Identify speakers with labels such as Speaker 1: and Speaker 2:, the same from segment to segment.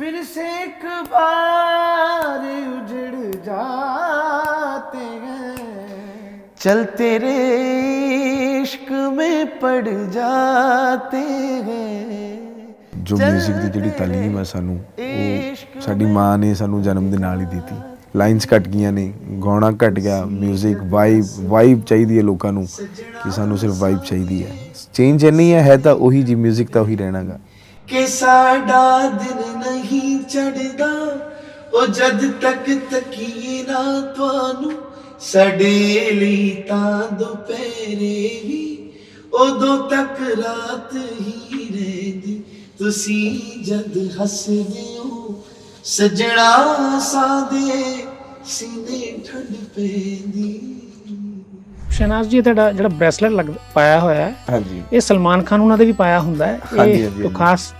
Speaker 1: फिर से एक बार उजड़ जाते हैं चल तेरे इश्क में पड़ जाते हैं
Speaker 2: ਜੋ ਮਿਊਜ਼ਿਕ ਦੀ ਜਿਹੜੀ تعلیم ਹੈ ਸਾਨੂੰ ਉਹ ਸਾਡੀ ਮਾਂ ਨੇ ਸਾਨੂੰ ਜਨਮ ਦੇ ਨਾਲ ਹੀ ਦਿੱਤੀ। ਲਾਈਨਸ ਘਟ ਗਈਆਂ ਨੇ ਗਾਉਣਾ ਘਟ ਗਿਆ ਮਿਊਜ਼ਿਕ ਵਾਈਬ ਵਾਈਬ ਚਾਹੀਦੀ ਹੈ ਲੋਕਾਂ ਨੂੰ ਕਿ ਸਾਨੂੰ ਸਿਰਫ ਵਾਈਬ ਚਾਹੀਦੀ ਹੈ। ਚੇਂਜ ਨਹੀਂ ਹੈ ਹੈ ਤਾਂ ਉਹੀ ਜੀ ਮਿਊਜ਼ਿਕ ਤਾਂ ਉਹੀ ਰਹਿਣਾਗਾ।
Speaker 1: ਕਿ ਸਾਡਾ ਦਿਲ ਨਹੀਂ ਚੜਦਾ ਉਹ ਜਦ ਤੱਕ ਤੱਕੀਏ ਨਾ ਤੁਹਾਨੂੰ ਸਾਡੇ ਲਈ ਤਾਂ ਦੁਪਹਿਰੇ ਵੀ ਉਦੋਂ ਤੱਕ ਰਾਤ ਹੀ ਰਹਿੰਦੀ। ਤੁਸੀਂ ਜਦ ਹੱਸਦੇ ਹੋ ਸਜਣਾ ਸਾਦੇ ਸੀਨੇ ਠੰਡ ਪੈਂਦੀ।
Speaker 3: ਸ਼ਹਿਨਾਜ਼ ਜੀ ਤੁਹਾਡਾ ਜਿਹੜਾ ਬ੍ਰੈਸਲੇਟ ਲੱਗ ਪਾਇਆ ਹੋਇਆ ਹੈ
Speaker 2: ਹਾਂਜੀ।
Speaker 3: ਇਹ ਸਲਮਾਨ ਖਾਨ ਉਹਨਾਂ ਦੇ ਵੀ ਪਾਇਆ ਹੁੰਦਾ ਹੈ।
Speaker 2: ਹਾਂਜੀ,
Speaker 3: ਇਹ
Speaker 2: ਹਾਂਜੀ।
Speaker 3: ਖਾਸ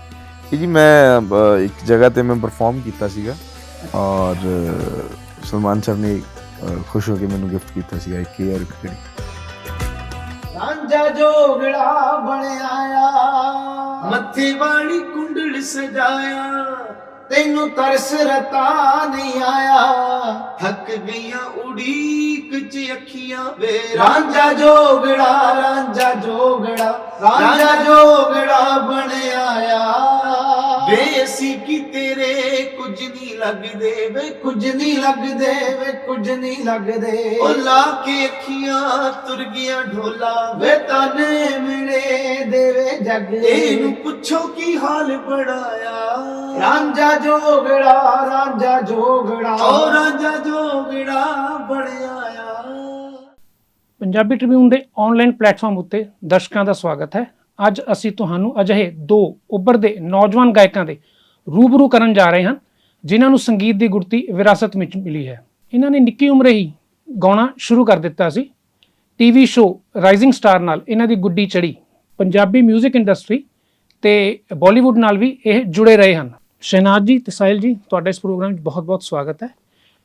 Speaker 2: ਜੀ ਮੈਂ ਇੱਕ ਜਗ੍ਹਾ ਤੇ ਮੈਂ ਪਰਫਾਰਮ ਕੀਤਾ ਸੀਗਾ ਔਰ ਸਲਮਾਨ ਸਰ ਨੇ ਅ, ਖੁਸ਼ ਹੋ ਕੇ ਮੈਨੂੰ ਗਿਫਟ ਕੀਤਾ ਸੀਗਾ ਇੱਕ ਈਅਰ ਘੜੀ
Speaker 1: ਰਾਂਝਾ ਜੋਗੜਾ ਬਣਾਇਆ ਮੱਥੇ ਵਾਲੀ ਕੁੰਡਲ ਸਜਾਇਆ ਤੈਨੂੰ ਤਰਸ ਰਤਾ ਨਹੀਂ ਆਇਆ ਹੱਕ ਗਈਆਂ ਉਡੀਕ ਚ ਅੱਖੀਆਂ ਵੇ। ਰਾਂਝਾ ਜੋਗੜਾ ਰਾਂਝਾ ਜੋਗੜਾ ਰਾਂਝਾ ਜੋਗੜਾ ਬਣਾਇਆ ਵੇ ਅਸੀਂ ਕੀ ਤੇਰੇ ਕੁਝ ਨਹੀਂ ਲੱਗਦੇ ਵੇ ਕੁਝ ਨਹੀਂ ਲੱਗਦੇ ਵੇ ਕੁਝ ਨਹੀਂ ਲੱਗਦੇ। ਉਹ ਲਾ ਕੇ ਅੱਖੀਆਂ ਤੁਰ ਗਿਆ ਢੋਲਾ ਵੇ ਤਾਨੇ ਮਿਲੇ ਦੇਵੇ ਜੱਗ। ਇਹਨੂੰ ਪੁੱਛੋ ਕੀ ਹਾਲ ਬੜਾਇਆ ਰਾਂਝਾ ਜੋਗੜਾ ਰਾਂਝਾ ਜੋਗੜਾ। ਓ ਰਾਂਝਾ ਜੋਗੜਾ ਬਣਿਆ
Speaker 3: ਪੰਜਾਬੀ ਟ੍ਰਿਬਿਊਨ ਦੇ ਆਨਲਾਈਨ ਪਲੇਟਫਾਰਮ ਉੱਤੇ ਦਰਸ਼ਕਾਂ ਦਾ ਸਵਾਗਤ ਹੈ। ਅੱਜ ਅਸੀਂ ਤੁਹਾਨੂੰ ਅਜਿਹੇ ਦੋ ਉੱਭਰਦੇ ਨੌਜਵਾਨ ਗਾਇਕਾਂ ਦੇ ਰੂਬਰੂ ਕਰਨ ਜਾ ਰਹੇ ਹਾਂ, ਜਿਨ੍ਹਾਂ ਨੂੰ ਸੰਗੀਤ ਦੀ ਗੁਰਤੀ ਵਿਰਾਸਤ ਵਿੱਚ ਮਿਲੀ ਹੈ। ਇਹਨਾਂ ਨੇ ਨਿੱਕੀ ਉਮਰੇ ਹੀ ਗਾਉਣਾ ਸ਼ੁਰੂ ਕਰ ਦਿੱਤਾ ਸੀ। ਟੀਵੀ ਸ਼ੋਅ ਰਾਈਜ਼ਿੰਗ ਸਟਾਰ ਨਾਲ ਇਹਨਾਂ ਦੀ ਗੁੱਡੀ ਚੜੀ ਪੰਜਾਬੀ 뮤직 ਇੰਡਸਟਰੀ ਤੇ ਬਾਲੀਵੁੱਡ ਨਾਲ ਵੀ ਇਹ ਜੁੜੇ ਰਹੇ ਹਨ। ਸ਼ਹਿਨਾਜ਼ ਜੀ ਤੇ ਸਾਹਿਲ ਜੀ, ਤੁਹਾਡਾ ਇਸ ਪ੍ਰੋਗਰਾਮ ਵਿੱਚ ਬਹੁਤ-ਬਹੁਤ ਸਵਾਗਤ ਹੈ।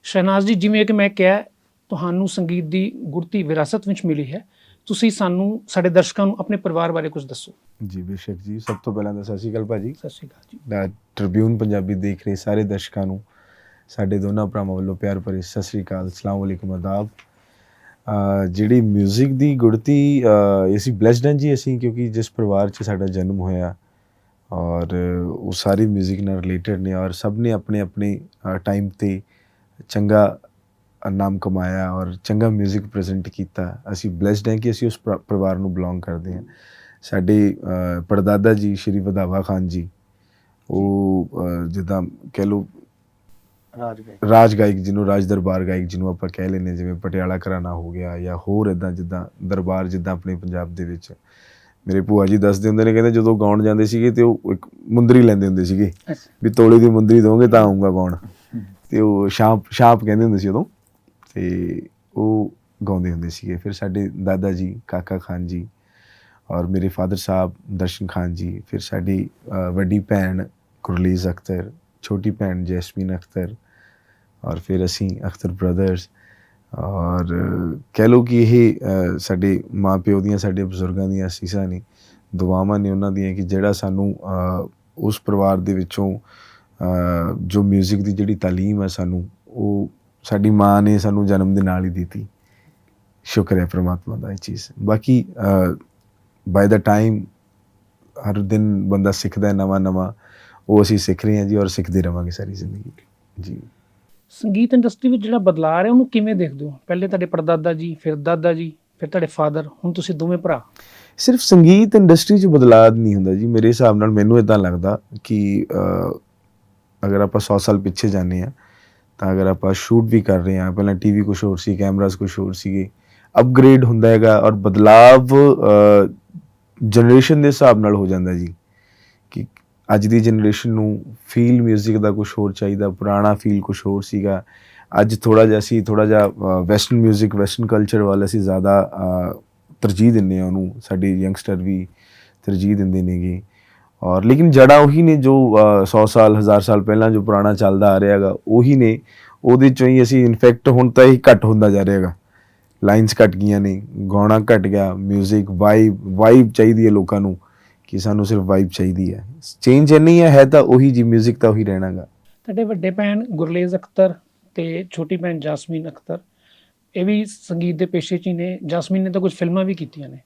Speaker 3: ਸ਼ਹਿਨਾਜ਼ ਜੀ, ਜਿਵੇਂ ਕਿ ਮੈਂ ਕਿਹਾ, ਤੁਹਾਨੂੰ ਸੰਗੀਤ ਦੀ ਗੁਰਤੀ ਵਿਰਾਸਤ ਵਿੱਚ ਮਿਲੀ ਹੈ। ਤੁਸੀਂ ਸਾਨੂੰ ਸਾਡੇ ਦਰਸ਼ਕਾਂ ਨੂੰ ਆਪਣੇ ਪਰਿਵਾਰ ਬਾਰੇ ਕੁਝ ਦੱਸੋ
Speaker 2: ਜੀ ਬੇਸ਼ੱਕ ਜੀ ਸਭ ਤੋਂ ਪਹਿਲਾਂ ਤਾਂ ਸਤਿ ਸ਼੍ਰੀ ਅਕਾਲ ਭਾਜੀ
Speaker 3: ਸਤਿ ਸ਼੍ਰੀ ਅਕਾਲ ਜੀ
Speaker 2: ਦਾ ਟ੍ਰਿਬਿਊਨ ਪੰਜਾਬੀ ਦੇਖ ਰਹੇ ਸਾਰੇ ਦਰਸ਼ਕਾਂ ਨੂੰ ਸਾਡੇ ਦੋਨਾਂ ਭਰਾਵਾਂ ਵੱਲੋਂ ਪਿਆਰ ਭਰੀ ਸਤਿ ਸ਼੍ਰੀ ਅਕਾਲ ਅਸਲਾਮ ਵਾਲੇਕੁਮ ਆਦਾਬ ਅਹ ਜਿਹੜੀ 뮤직 ਦੀ ਗੁੜਤੀ ਅਹ ਅਸੀਂ ਬlesed ਹਾਂ ਜੀ ਅਸੀਂ ਕਿਉਂਕਿ ਜਿਸ ਪਰਿਵਾਰ 'ਚ ਸਾਡਾ ਜਨਮ ਹੋਇਆ ਔਰ ਉਹ ਸਾਰੀ 뮤직 ਨਾਲ ਰਿਲੇਟਡ ਨੇ ਔਰ ਸਭ ਨੇ ਆਪਣੇ ਆਪਣੇ ਟਾਈਮ ਤੇ ਚੰਗਾ ਨਾਮ ਕਮਾਇਆ ਔਰ ਚੰਗਾ 뮤직 ਪ੍ਰੈਜ਼ੈਂਟ ਕੀਤਾ। ਅਸੀਂ ਬlesed ਹਾਂ ਕਿ ਅਸੀਂ ਉਸ ਪਰ- ਪਰਿਵਾਰ ਨੂੰ ਬਿਲੋਂਗ ਕਰਦੇ ਹਾਂ। ਸਾਡੇ ਅਹ, ਪੜਦਾਦਾ ਜੀ ਸ਼੍ਰੀ ਵਧਾਵਾ ਖਾਨ ਜੀ ਉਹ ਜਿੱਦਾਂ ਕਹਿ ਲਓ
Speaker 1: ਰਾਜ
Speaker 2: ਗਾਇਕ। ਜਿਹਨੂੰ ਰਾਜ ਦਰਬਾਰ ਗਾਇਕ ਜਿਹਨੂੰ ਆਪਾਂ ਕਹਿ ਲੈਂਦੇ ਜਿਵੇਂ ਪਟਿਆਲਾ ਘਰਾਣਾ ਹੋ ਗਿਆ ਜਾਂ ਹੋਰ ਇਦਾਂ ਜਿੱਦਾਂ ਦਰਬਾਰ ਜਿੱਦਾਂ ਆਪਣੇ ਪੰਜਾਬ ਦੇ ਵਿੱਚ। ਮੇਰੇ ਭੂਆ ਜੀ ਦੱਸਦੇ ਹੁੰਦੇ ਨੇ ਕਹਿੰਦੇ ਜਦੋਂ ਗਾਉਣ ਜਾਂਦੇ ਸੀਗੇ ਤੇ ਉਹ ਇੱਕ ਮੁੰਦਰੀ ਲੈਂਦੇ ਹੁੰਦੇ ਸੀਗੇ। ਵੀ ਤੋਲੇ ਦੀ ਮੁੰਦਰੀ ਦੋਗੇ ਤਾਂ ਆਉਂਗਾ ਗਾਉਣ। ਤੇ ਉਹ ਸ਼ਾਂਪ ਸ਼ਾਂਪ ਕਹਿੰਦੇ ਹੁੰਦੇ ਸੀ ਉਦੋਂ। ਤੇ ਉਹ ਗਾਉਂਦੇ ਹੁੰਦੇ ਸੀਗੇ। ਫਿਰ ਸਾਡੇ ਦਾਦਾ ਜੀ ਕਾਕਾ ਖਾਨ ਜੀ ਔਰ ਮੇਰੇ ਫਾਦਰ ਸਾਹਿਬ ਦਰਸ਼ਨ ਖਾਨ ਜੀ ਫਿਰ ਸਾਡੀ ਵੱਡੀ ਭੈਣ ਗੁਰਲੀਜ਼ ਅਖਤਰ ਛੋਟੀ ਭੈਣ ਜੈਸਮੀਨ ਅਖਤਰ ਔਰ ਫਿਰ ਅਸੀਂ ਅਖਤਰ ਬ੍ਰਦਰਸ ਔਰ ਕਹਿ ਲਓ ਕਿ ਇਹ ਅ, ਸਾਡੇ ਮਾਪਿਓ ਦੀਆਂ ਸਾਡੇ ਬਜ਼ੁਰਗਾਂ ਦੀਆਂ ਅਸੀਸਾਂ ਨੇ ਦੁਆਵਾਂ ਨੇ ਉਹਨਾਂ ਦੀਆਂ ਕਿ ਜਿਹੜਾ ਸਾਨੂੰ ਉਸ ਪਰਿਵਾਰ ਦੇ ਵਿੱਚੋਂ ਜੋ 뮤직 ਦੀ ਜਿਹੜੀ ਤਾਲੀਮ ਹੈ ਸਾਨੂੰ ਉਹ ਸਾਡੀ ਮਾਂ ਨੇ ਸਾਨੂੰ ਜਨਮ ਦੇ ਨਾਲ ਹੀ ਦਿੱਤੀ। ਸ਼ੁਕਰ ਹੈ ਪ੍ਰਮਾਤਮਾ ਦਾ ਇਹ ਚੀਜ਼। ਬਾਕੀ ਬਾਈ ਦਾ ਟਾਈਮ ਹਰ ਦਿਨ ਬੰਦਾ ਸਿੱਖਦਾ ਹੈ ਨਵਾਂ ਨਵਾਂ ਉਹ ਅਸੀਂ ਸਿੱਖ ਰਹੇ ਹਾਂ ਜੀ ਔਰ ਸਿੱਖਦੇ ਰਵਾਂਗੇ ਸਾਰੀ ਜ਼ਿੰਦਗੀ। ਜੀ।
Speaker 3: ਸੰਗੀਤ ਇੰਡਸਟਰੀ ਵਿੱਚ ਜਿਹੜਾ ਬਦਲਾਅ ਆ ਰਿਹਾ ਉਹਨੂੰ ਕਿਵੇਂ ਦੇਖਦੇ ਹੋ? ਪਹਿਲੇ ਤੁਹਾਡੇ ਪੜਦਾਦਾ ਜੀ ਫਿਰ ਦਾਦਾ ਜੀ ਫਿਰ ਤੁਹਾਡੇ ਫਾਦਰ ਹੁਣ ਤੁਸੀਂ ਦੋਵੇਂ ਭਰਾ?
Speaker 2: ਸਿਰਫ ਸੰਗੀਤ ਇੰਡਸਟਰੀ 'ਚ ਬਦਲਾਅ ਨਹੀਂ ਹੁੰਦਾ ਜੀ। ਮੇਰੇ ਹਿਸਾਬ ਨਾਲ ਮੈਨੂੰ ਇਦਾਂ ਲੱਗਦਾ ਕਿ ਅਗਰ ਆਪਾਂ 100 ਸਾਲ ਪਿੱਛੇ ਜਾਂਦੇ ਆ ਤਾਂ ਅਗਰ ਆਪਾਂ ਸ਼ੂਟ ਵੀ ਕਰ ਰਹੇ ਆ ਪਹਿਲਾਂ ਟੀਵੀ ਕੁਛ ਹੋਰ ਸੀ ਕੈਮਰਾਸ ਕੁਛ ਹੋਰ ਸੀਗੇ ਅਪਗ੍ਰੇਡ ਹੁੰਦਾ ਹੈਗਾ ਔਰ ਬਦਲਾਵ ਜਨਰੇਸ਼ਨ ਦੇ ਹਿਸਾਬ ਨਾਲ ਹੋ ਜਾਂਦਾ ਜੀ ਕਿ ਅੱਜ ਦੀ ਜਨਰੇਸ਼ਨ ਨੂੰ ਫੀਲ 뮤직 ਦਾ ਕੁਝ ਹੋਰ ਚਾਹੀਦਾ ਪੁਰਾਣਾ ਫੀਲ ਕੁਝ ਹੋਰ ਸੀਗਾ ਅੱਜ ਥੋੜਾ ਜਿਹਾ ਅਸੀਂ ਥੋੜਾ ਜਿਹਾ ਵੈਸਟਰਨ 뮤직 ਵੈਸਟਰਨ ਕਲਚਰ ਵੱਲ ਅਸੀਂ ਜ਼ਿਆਦਾ ਅਹ, ਤਰਜੀਹ ਦਿੰਦੇ ਆ ਉਹਨੂੰ ਸਾਡੇ ਯੰਗਸਟਰ ਵੀ ਤਰਜੀਹ ਦਿੰਦੇ ਨੇਗੇ ਔਰ ਲੇਕਿਨ ਜੜਾ ਉਹੀ ਨੇ ਜੋ 100 ਸਾਲ 1000 ਸਾਲ ਪਹਿਲਾਂ ਜੋ ਪੁਰਾਣਾ ਚੱਲਦਾ ਆ ਰਿਹਾ ਹੈਗਾ ਉਹੀ ਨੇ ਉਹਦੇ ਚੋਂ ਹੀ ਅਸੀਂ ਇਨਫੈਕਟ ਹੁਣ ਤਾਂ ਇਹ ਘੱਟ ਹੁੰਦਾ ਜਾ ਰਿਹਾ ਹੈਗਾ ਲਾਈਨਸ ਘਟ ਗਈਆਂ ਨੇ ਗਾਉਣਾ ਘਟ ਗਿਆ 뮤직 ਵਾਈਬ ਵਾਈਬ ਚਾਹੀਦੀ ਹੈ ਲੋਕਾਂ ਨੂੰ ਕਿ ਸਾਨੂੰ ਸਿਰਫ ਵਾਈਬ ਚਾਹੀਦੀ ਹੈ ਚੇਂਜ ਇੰਨੀ ਹੈ ਹੈ ਤਾਂ ਉਹੀ ਜੀ 뮤직 ਤਾਂ ਉਹੀ ਰਹਿਣਾਗਾ
Speaker 3: ਤੁਹਾਡੇ ਵੱਡੇ ਭੈਣ ਗੁਰਲੇਜ਼ ਅਖਤਰ ਤੇ ਛੋਟੀ ਭੈਣ ਜਸਮੀਨ ਅਖਤਰ ਇਹ ਵੀ ਸੰਗੀਤ ਦੇ ਪੇਸ਼ੇ 'ਚ ਹੀ ਨੇ ਜਸਮੀਨ ਨੇ ਤਾਂ ਕੁਝ ਫਿਲਮਾਂ ਵੀ ਕੀਤੀਆਂ ਨੇ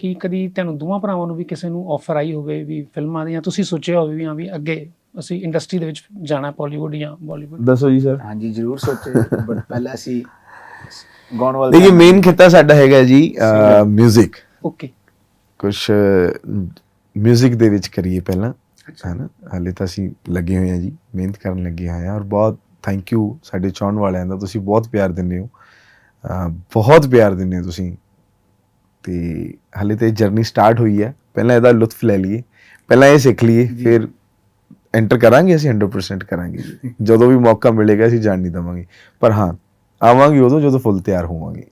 Speaker 3: ਕੀ ਕਦੀ ਤੁਹਾਨੂੰ ਦੋਵਾਂ ਭਰਾਵਾਂ ਨੂੰ ਵੀ ਕਿਸੇ ਨੂੰ ਆਫਰ ਆਈ ਹੋਵੇ ਵੀ ਫਿਲਮਾਂ ਦੀਆਂ? ਤੁਸੀਂ ਸੋਚਿਆ ਹੋਵੇ ਵੀ ਹਾਂ ਵੀ ਅੱਗੇ ਅਸੀਂ ਇੰਡਸਟਰੀ ਦੇ ਵਿੱਚ ਜਾਣਾ ਬਾਲੀਵੁੱਡ ਜਾਂ ਬਾਲੀਵੁੱਡ
Speaker 2: ਦੱਸੋ ਜੀ ਸਰ
Speaker 4: ਹਾਂਜੀ ਜ਼ਰੂਰ ਸੋਚੇ ਬਟ ਪਹਿਲਾਂ ਅਸੀਂ ਗੌਣ ਵਾਲਾ
Speaker 2: ਦੇਖੀ ਮੇਨ ਖੇਤਾ ਸਾਡਾ ਹੈਗਾ ਜੀ 뮤직
Speaker 3: ਓਕੇ
Speaker 2: ਕੁਝ ਮਿਊਜ਼ਿਕ ਦੇ ਵਿੱਚ ਕਰੀਏ ਪਹਿਲਾਂ ਅੱਛਾ। ਨਾ ਹਾਲੇ ਤਾਂ ਅਸੀਂ ਲੱਗੇ ਹੋਏ ਆ ਜੀ ਮਿਹਨਤ ਕਰਨ ਲੱਗੇ ਹੋਏ ਆ ਔਰ ਬਹੁਤ ਥੈਂਕ ਯੂ ਸਾਡੇ ਚਾਹਣ ਵਾਲਿਆਂ ਦਾ ਤੁਸੀਂ ਬਹੁਤ ਪਿਆਰ ਦਿੰਦੇ ਹੋ। ਬਹੁਤ ਪਿਆਰ ਦਿੰਦੇ ਹੋ ਤੁਸੀਂ ਤੇ ਹਾਲੇ ਤੇ ਜਰਨੀ ਸਟਾਰਟ ਹੋਈ ਹੈ। ਪਹਿਲਾਂ ਇਹਦਾ ਲੁਤਫ ਲੈ ਲਈਏ ਪਹਿਲਾਂ ਇਹ ਸਿੱਖ ਲਈਏ ਫਿਰ ਐਂਟਰ ਕਰਾਂਗੇ ਅਸੀਂ 100% ਕਰਾਂਗੇ ਜੀ। ਜਦੋਂ ਵੀ ਮੌਕਾ ਮਿਲੇਗਾ ਅਸੀਂ ਜਾਣ ਨਹੀਂ ਦਵਾਂਗੇ। ਪਰ ਹਾਂ ਆਵਾਂਗੇ ਉਦੋਂ ਜਦੋਂ ਫੁੱਲ ਤਿਆਰ ਹੋਵਾਂਗੇ।